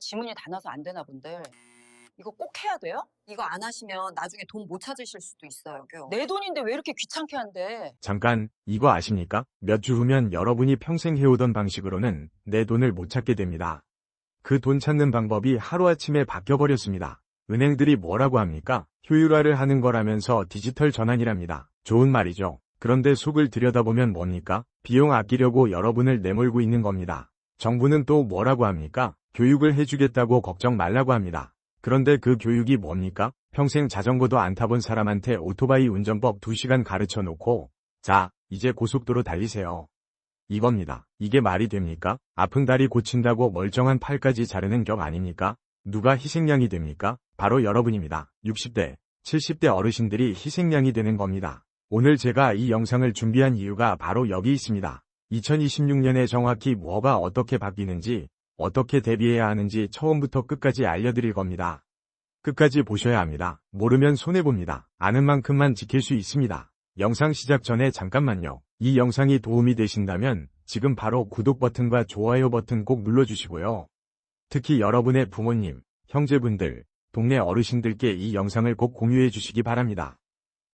지문이 다 나서 안 되나 본데. 이거 꼭 해야 돼요? 이거 안 하시면 나중에 돈 못 찾으실 수도 있어요. 내 돈인데 왜 이렇게 귀찮게 한대? 잠깐, 이거 아십니까? 몇 주 후면 여러분이 평생 해오던 방식으로는 내 돈을 못 찾게 됩니다. 그 돈 찾는 방법이 하루아침에 바뀌어버렸습니다. 은행들이 뭐라고 합니까? 효율화를 하는 거라면서 디지털 전환이랍니다. 좋은 말이죠. 그런데 속을 들여다보면 뭡니까? 비용 아끼려고 여러분을 내몰고 있는 겁니다. 정부는 또 뭐라고 합니까? 교육을 해주겠다고 걱정 말라고 합니다. 그런데 그 교육이 뭡니까? 평생 자전거도 안 타본 사람한테 오토바이 운전법 2시간 가르쳐 놓고 자, 이제 고속도로 달리세요. 이겁니다. 이게 말이 됩니까? 아픈 다리 고친다고 멀쩡한 팔까지 자르는 격 아닙니까? 누가 희생양이 됩니까? 바로 여러분입니다. 60대, 70대 어르신들이 희생양이 되는 겁니다. 오늘 제가 이 영상을 준비한 이유가 바로 여기 있습니다. 2026년에 정확히 뭐가 어떻게 바뀌는지, 어떻게 대비해야 하는지 처음부터 끝까지 알려드릴 겁니다. 끝까지 보셔야 합니다. 모르면 손해봅니다. 아는 만큼만 지킬 수 있습니다. 영상 시작 전에 잠깐만요. 이 영상이 도움이 되신다면 지금 바로 구독 버튼과 좋아요 버튼 꼭 눌러주시고요. 특히 여러분의 부모님, 형제분들, 동네 어르신들께 이 영상을 꼭 공유해 주시기 바랍니다.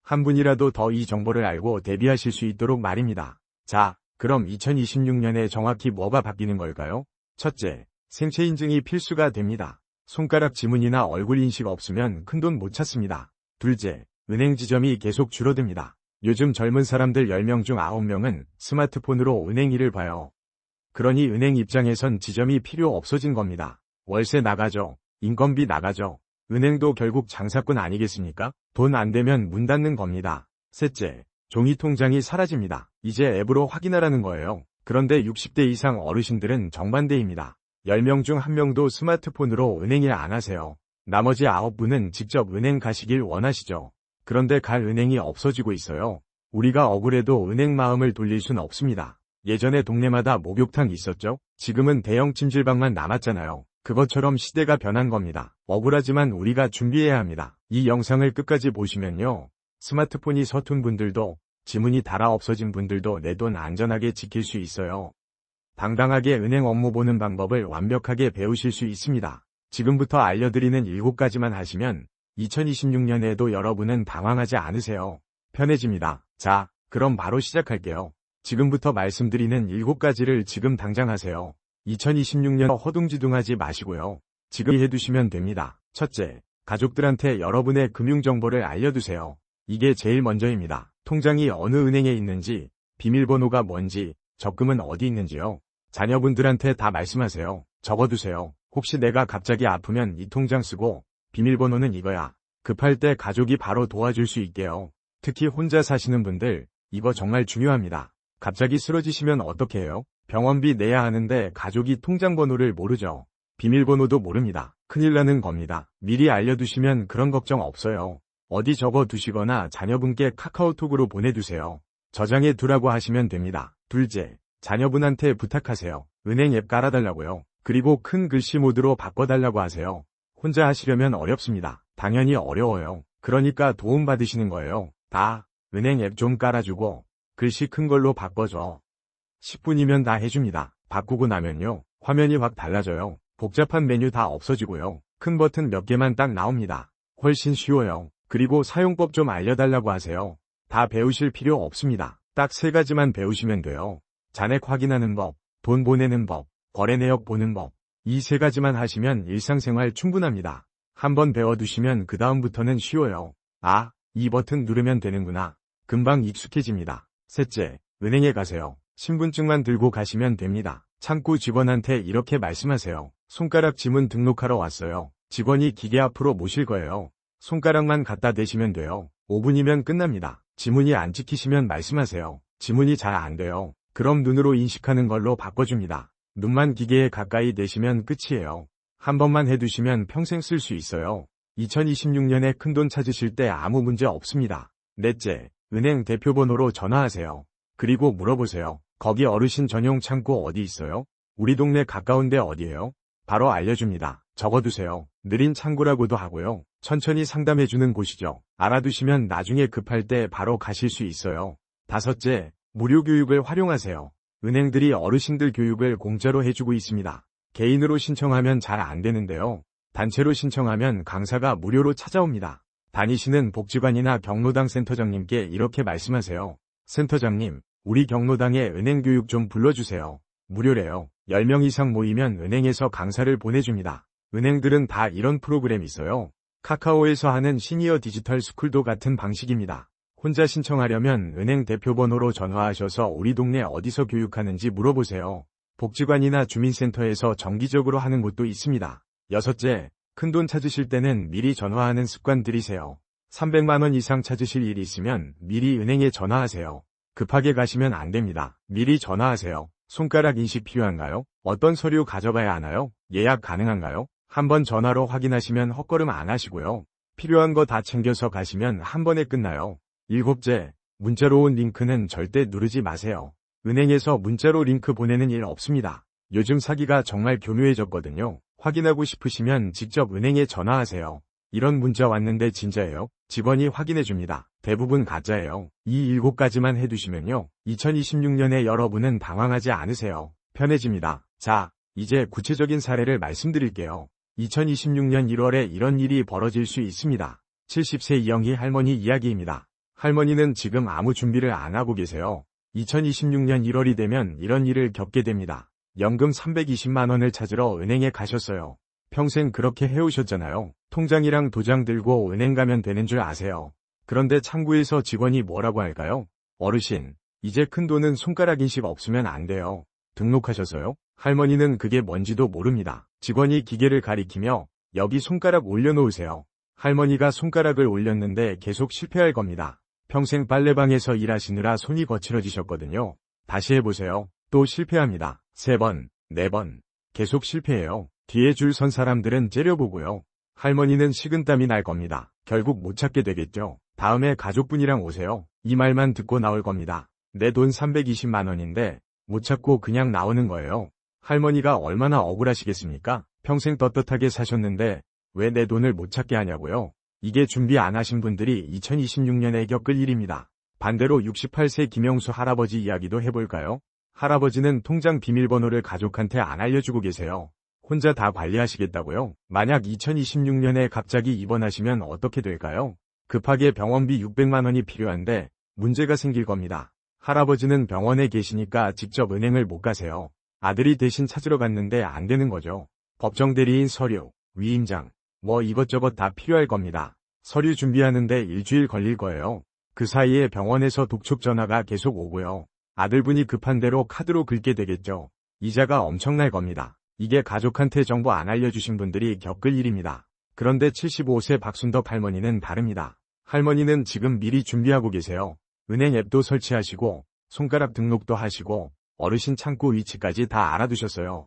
한 분이라도 더 이 정보를 알고 대비하실 수 있도록 말입니다. 자, 그럼 2026년에 정확히 뭐가 바뀌는 걸까요? 첫째, 생체 인증이 필수가 됩니다. 손가락 지문이나 얼굴 인식 없으면 큰돈 못 찾습니다. 둘째, 은행 지점이 계속 줄어듭니다. 요즘 젊은 사람들 10명 중 9명은 스마트폰으로 은행 일을 봐요. 그러니 은행 입장에선 지점이 필요 없어진 겁니다. 월세 나가죠. 인건비 나가죠. 은행도 결국 장사꾼 아니겠습니까? 돈 안 되면 문 닫는 겁니다. 셋째, 종이 통장이 사라집니다. 이제 앱으로 확인하라는 거예요. 그런데 60대 이상 어르신들은 정반대입니다. 10명 중 1명도 스마트폰으로 은행 일 안 하세요. 나머지 9분은 직접 은행 가시길 원하시죠. 그런데 갈 은행이 없어지고 있어요. 우리가 억울해도 은행 마음을 돌릴 순 없습니다. 예전에 동네마다 목욕탕 있었죠? 지금은 대형 찜질방만 남았잖아요. 그것처럼 시대가 변한 겁니다. 억울하지만 우리가 준비해야 합니다. 이 영상을 끝까지 보시면요. 스마트폰이 서툰 분들도 지문이 달아 없어진 분들도 내 돈 안전하게 지킬 수 있어요. 당당하게 은행 업무 보는 방법을 완벽하게 배우실 수 있습니다. 지금부터 알려드리는 7가지만 하시면 2026년에도 여러분은 당황하지 않으세요. 편해집니다. 자, 그럼 바로 시작할게요. 지금부터 말씀드리는 7가지를 지금 당장 하세요. 2026년 허둥지둥하지 마시고요. 지금 해두시면 됩니다. 첫째, 가족들한테 여러분의 금융정보를 알려두세요. 이게 제일 먼저입니다. 통장이 어느 은행에 있는지, 비밀번호가 뭔지, 적금은 어디 있는지요. 자녀분들한테 다 말씀하세요. 적어두세요. 혹시 내가 갑자기 아프면 이 통장 쓰고, 비밀번호는 이거야. 급할 때 가족이 바로 도와줄 수 있게요. 특히 혼자 사시는 분들, 이거 정말 중요합니다. 갑자기 쓰러지시면 어떻게 해요? 병원비 내야 하는데 가족이 통장 번호를 모르죠. 비밀번호도 모릅니다. 큰일 나는 겁니다. 미리 알려두시면 그런 걱정 없어요. 어디 적어 두시거나 자녀분께 카카오톡으로 보내두세요. 저장해 두라고 하시면 됩니다. 둘째, 자녀분한테 부탁하세요. 은행 앱 깔아달라고요. 그리고 큰 글씨 모드로 바꿔달라고 하세요. 혼자 하시려면 어렵습니다. 당연히 어려워요. 그러니까 도움 받으시는 거예요. 다 은행 앱 좀 깔아주고 글씨 큰 걸로 바꿔줘. 10분이면 다 해줍니다. 바꾸고 나면요. 화면이 확 달라져요. 복잡한 메뉴 다 없어지고요. 큰 버튼 몇 개만 딱 나옵니다. 훨씬 쉬워요. 그리고 사용법 좀 알려달라고 하세요. 다 배우실 필요 없습니다. 딱 세 가지만 배우시면 돼요. 잔액 확인하는 법, 돈 보내는 법, 거래 내역 보는 법. 이 세 가지만 하시면 일상생활 충분합니다. 한번 배워두시면 그 다음부터는 쉬워요. 아, 이 버튼 누르면 되는구나. 금방 익숙해집니다. 셋째, 은행에 가세요. 신분증만 들고 가시면 됩니다. 창구 직원한테 이렇게 말씀하세요. 손가락 지문 등록하러 왔어요. 직원이 기계 앞으로 모실 거예요. 손가락만 갖다 대시면 돼요. 5분이면 끝납니다. 지문이 안 찍히시면 말씀하세요. 지문이 잘 안 돼요. 그럼 눈으로 인식하는 걸로 바꿔줍니다. 눈만 기계에 가까이 대시면 끝이에요. 한 번만 해두시면 평생 쓸 수 있어요. 2026년에 큰돈 찾으실 때 아무 문제 없습니다. 넷째, 은행 대표번호로 전화하세요. 그리고 물어보세요. 거기 어르신 전용 창고 어디 있어요? 우리 동네 가까운데 어디예요? 바로 알려줍니다. 적어두세요. 느린 창구라고도 하고요. 천천히 상담해주는 곳이죠. 알아두시면 나중에 급할 때 바로 가실 수 있어요. 다섯째, 무료 교육을 활용하세요. 은행들이 어르신들 교육을 공짜로 해주고 있습니다. 개인으로 신청하면 잘 안 되는데요. 단체로 신청하면 강사가 무료로 찾아옵니다. 다니시는 복지관이나 경로당 센터장님께 이렇게 말씀하세요. 센터장님, 우리 경로당에 은행 교육 좀 불러주세요. 무료래요. 10명 이상 모이면 은행에서 강사를 보내줍니다. 은행들은 다 이런 프로그램 있어요. 카카오에서 하는 시니어 디지털 스쿨도 같은 방식입니다. 혼자 신청하려면 은행 대표번호로 전화하셔서 우리 동네 어디서 교육하는지 물어보세요. 복지관이나 주민센터에서 정기적으로 하는 곳도 있습니다. 여섯째, 큰 돈 찾으실 때는 미리 전화하는 습관 들이세요. 300만원 이상 찾으실 일이 있으면 미리 은행에 전화하세요. 급하게 가시면 안 됩니다. 미리 전화하세요. 손가락 인식 필요한가요? 어떤 서류 가져가야 하나요? 예약 가능한가요? 한번 전화로 확인하시면 헛걸음 안 하시고요. 필요한 거 다 챙겨서 가시면 한 번에 끝나요. 일곱째, 문자로 온 링크는 절대 누르지 마세요. 은행에서 문자로 링크 보내는 일 없습니다. 요즘 사기가 정말 교묘해졌거든요. 확인하고 싶으시면 직접 은행에 전화하세요. 이런 문자 왔는데 진짜예요? 직원이 확인해 줍니다. 대부분 가짜예요. 이 일곱 가지만 해두시면요. 2026년에 여러분은 당황하지 않으세요. 편해집니다. 자, 이제 구체적인 사례를 말씀드릴게요. 2026년 1월에 이런 일이 벌어질 수 있습니다. 70세 이영희 할머니 이야기입니다. 할머니는 지금 아무 준비를 안 하고 계세요. 2026년 1월이 되면 이런 일을 겪게 됩니다. 연금 320만 원을 찾으러 은행에 가셨어요. 평생 그렇게 해오셨잖아요. 통장이랑 도장 들고 은행 가면 되는 줄 아세요. 그런데 창구에서 직원이 뭐라고 할까요? 어르신, 이제 큰 돈은 손가락 인식 없으면 안 돼요. 등록하셔서요? 할머니는 그게 뭔지도 모릅니다. 직원이 기계를 가리키며 여기 손가락 올려놓으세요. 할머니가 손가락을 올렸는데 계속 실패할 겁니다. 평생 빨래방에서 일하시느라 손이 거칠어지셨거든요. 다시 해보세요. 또 실패합니다. 세 번, 네 번. 계속 실패해요. 뒤에 줄 선 사람들은 째려보고요. 할머니는 식은땀이 날 겁니다. 결국 못 찾게 되겠죠. 다음에 가족분이랑 오세요. 이 말만 듣고 나올 겁니다. 내 돈 320만 원인데 못 찾고 그냥 나오는 거예요. 할머니가 얼마나 억울하시겠습니까? 평생 떳떳하게 사셨는데 왜 내 돈을 못 찾게 하냐고요? 이게 준비 안 하신 분들이 2026년에 겪을 일입니다. 반대로 68세 김영수 할아버지 이야기도 해볼까요? 할아버지는 통장 비밀번호를 가족한테 안 알려주고 계세요. 혼자 다 관리하시겠다고요? 만약 2026년에 갑자기 입원하시면 어떻게 될까요? 급하게 병원비 600만 원이 필요한데 문제가 생길 겁니다. 할아버지는 병원에 계시니까 직접 은행을 못 가세요. 아들이 대신 찾으러 갔는데 안 되는 거죠. 법정 대리인 서류, 위임장, 뭐 이것저것 다 필요할 겁니다. 서류 준비하는데 일주일 걸릴 거예요. 그 사이에 병원에서 독촉 전화가 계속 오고요. 아들분이 급한 대로 카드로 긁게 되겠죠. 이자가 엄청날 겁니다. 이게 가족한테 정보 안 알려주신 분들이 겪을 일입니다. 그런데 75세 박순덕 할머니는 다릅니다. 할머니는 지금 미리 준비하고 계세요. 은행 앱도 설치하시고 손가락 등록도 하시고 어르신 창구 위치까지 다 알아두셨어요.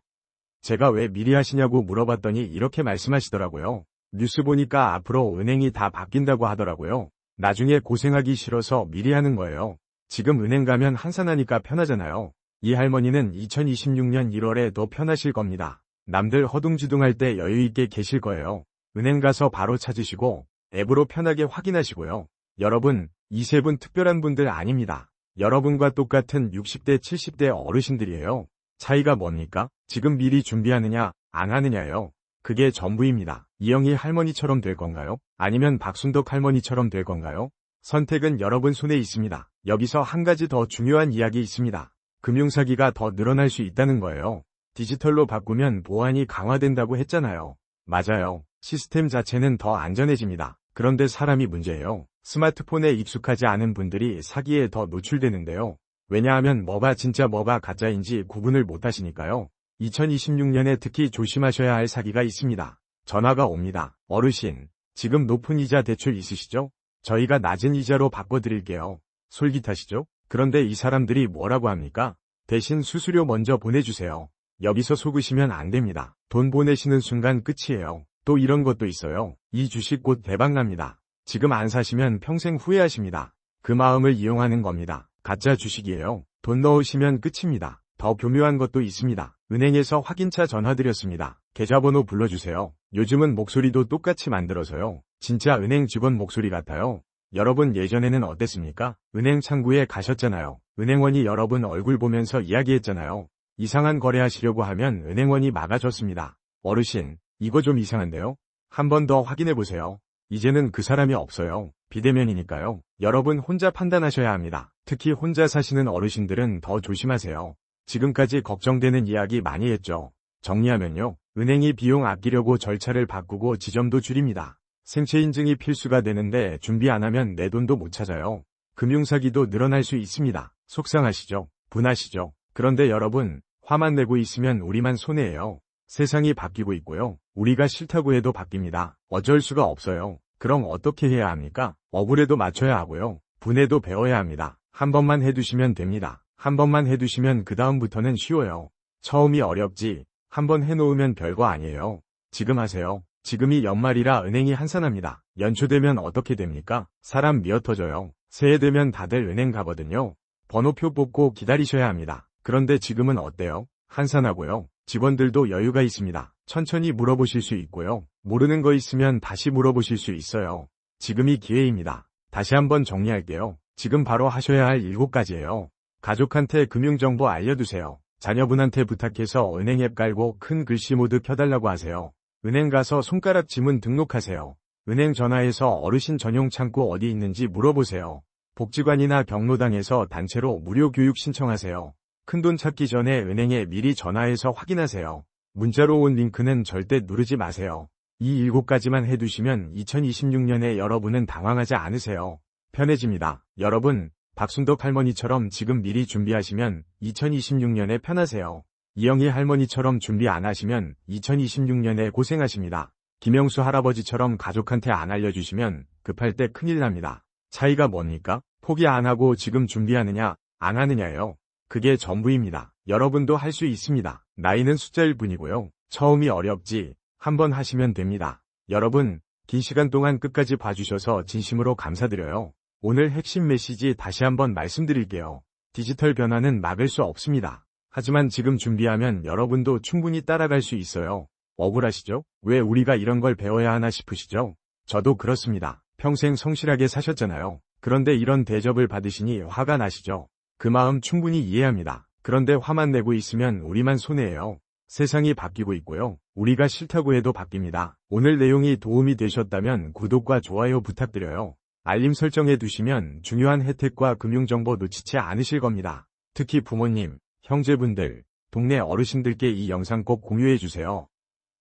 제가 왜 미리 하시냐고 물어봤더니 이렇게 말씀하시더라고요. 뉴스 보니까 앞으로 은행이 다 바뀐다고 하더라고요. 나중에 고생하기 싫어서 미리 하는 거예요. 지금 은행 가면 한산하니까 편하잖아요. 이 할머니는 2026년 1월에 더 편하실 겁니다. 남들 허둥지둥할 때 여유있게 계실 거예요. 은행 가서 바로 찾으시고 앱으로 편하게 확인하시고요. 여러분, 이 세 분 특별한 분들 아닙니다. 여러분과 똑같은 60대, 70대 어르신들이에요. 차이가 뭡니까? 지금 미리 준비하느냐, 안 하느냐요. 그게 전부입니다. 이영희 할머니처럼 될 건가요? 아니면 박순덕 할머니처럼 될 건가요? 선택은 여러분 손에 있습니다. 여기서 한 가지 더 중요한 이야기 있습니다. 금융사기가 더 늘어날 수 있다는 거예요. 디지털로 바꾸면 보안이 강화된다고 했잖아요. 맞아요. 시스템 자체는 더 안전해집니다. 그런데 사람이 문제예요. 스마트폰에 익숙하지 않은 분들이 사기에 더 노출되는데요. 왜냐하면 뭐가 진짜 뭐가 가짜인지 구분을 못 하시니까요. 2026년에 특히 조심하셔야 할 사기가 있습니다. 전화가 옵니다. 어르신, 지금 높은 이자 대출 있으시죠? 저희가 낮은 이자로 바꿔드릴게요. 솔깃하시죠? 그런데 이 사람들이 뭐라고 합니까? 대신 수수료 먼저 보내주세요. 여기서 속으시면 안 됩니다. 돈 보내시는 순간 끝이에요. 또 이런 것도 있어요. 이 주식 곧 대박납니다. 지금 안 사시면 평생 후회하십니다. 그 마음을 이용하는 겁니다. 가짜 주식이에요. 돈 넣으시면 끝입니다. 더 교묘한 것도 있습니다. 은행에서 확인차 전화드렸습니다. 계좌번호 불러주세요. 요즘은 목소리도 똑같이 만들어서요. 진짜 은행 직원 목소리 같아요. 여러분 예전에는 어땠습니까? 은행 창구에 가셨잖아요. 은행원이 여러분 얼굴 보면서 이야기했잖아요. 이상한 거래하시려고 하면 은행원이 막아줬습니다. 어르신, 이거 좀 이상한데요? 한 번 더 확인해 보세요. 이제는 그 사람이 없어요. 비대면이니까요. 여러분 혼자 판단하셔야 합니다. 특히 혼자 사시는 어르신들은 더 조심하세요. 지금까지 걱정되는 이야기 많이 했죠. 정리하면요. 은행이 비용 아끼려고 절차를 바꾸고 지점도 줄입니다. 생체 인증이 필수가 되는데 준비 안 하면 내 돈도 못 찾아요. 금융사기도 늘어날 수 있습니다. 속상하시죠? 분하시죠? 그런데 여러분, 화만 내고 있으면 우리만 손해예요. 세상이 바뀌고 있고요. 우리가 싫다고 해도 바뀝니다. 어쩔 수가 없어요. 그럼 어떻게 해야 합니까? 억울해도 맞춰야 하고요. 분해도 배워야 합니다. 한 번만 해두시면 됩니다. 한 번만 해두시면 그 다음부터는 쉬워요. 처음이 어렵지. 한 번 해놓으면 별거 아니에요. 지금 하세요. 지금이 연말이라 은행이 한산합니다. 연초되면 어떻게 됩니까? 사람 미어 터져요. 새해 되면 다들 은행 가거든요. 번호표 뽑고 기다리셔야 합니다. 그런데 지금은 어때요? 한산하고요. 직원들도 여유가 있습니다. 천천히 물어보실 수 있고요. 모르는 거 있으면 다시 물어보실 수 있어요. 지금이 기회입니다. 다시 한번 정리할게요. 지금 바로 하셔야 할 7가지예요. 가족한테 금융정보 알려두세요. 자녀분한테 부탁해서 은행 앱 깔고 큰 글씨 모드 켜달라고 하세요. 은행 가서 손가락 지문 등록하세요. 은행 전화해서 어르신 전용 창구 어디 있는지 물어보세요. 복지관이나 경로당에서 단체로 무료 교육 신청하세요. 큰돈 찾기 전에 은행에 미리 전화해서 확인하세요. 문자로 온 링크는 절대 누르지 마세요. 이 일곱 가지만 해두시면 2026년에 여러분은 당황하지 않으세요. 편해집니다. 여러분, 박순덕 할머니처럼 지금 미리 준비하시면 2026년에 편하세요. 이영희 할머니처럼 준비 안 하시면 2026년에 고생하십니다. 김영수 할아버지처럼 가족한테 안 알려주시면 급할 때 큰일 납니다. 차이가 뭡니까? 포기 안 하고 지금 준비하느냐, 안 하느냐요. 그게 전부입니다. 여러분도 할 수 있습니다. 나이는 숫자일 뿐이고요. 처음이 어렵지, 한번 하시면 됩니다. 여러분, 긴 시간 동안 끝까지 봐주셔서 진심으로 감사드려요. 오늘 핵심 메시지 다시 한번 말씀드릴게요. 디지털 변화는 막을 수 없습니다. 하지만 지금 준비하면 여러분도 충분히 따라갈 수 있어요. 억울하시죠? 왜 우리가 이런 걸 배워야 하나 싶으시죠? 저도 그렇습니다. 평생 성실하게 사셨잖아요. 그런데 이런 대접을 받으시니 화가 나시죠? 그 마음 충분히 이해합니다. 그런데 화만 내고 있으면 우리만 손해예요. 세상이 바뀌고 있고요. 우리가 싫다고 해도 바뀝니다. 오늘 내용이 도움이 되셨다면 구독과 좋아요 부탁드려요. 알림 설정해 두시면 중요한 혜택과 금융정보 놓치지 않으실 겁니다. 특히 부모님, 형제분들, 동네 어르신들께 이 영상 꼭 공유해 주세요.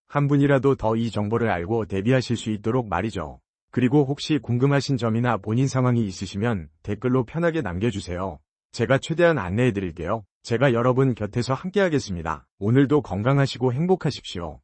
한 분이라도 더 이 정보를 알고 대비하실 수 있도록 말이죠. 그리고 혹시 궁금하신 점이나 본인 상황이 있으시면 댓글로 편하게 남겨주세요. 제가 최대한 안내해 드릴게요. 제가 여러분 곁에서 함께 하겠습니다. 오늘도 건강하시고 행복하십시오.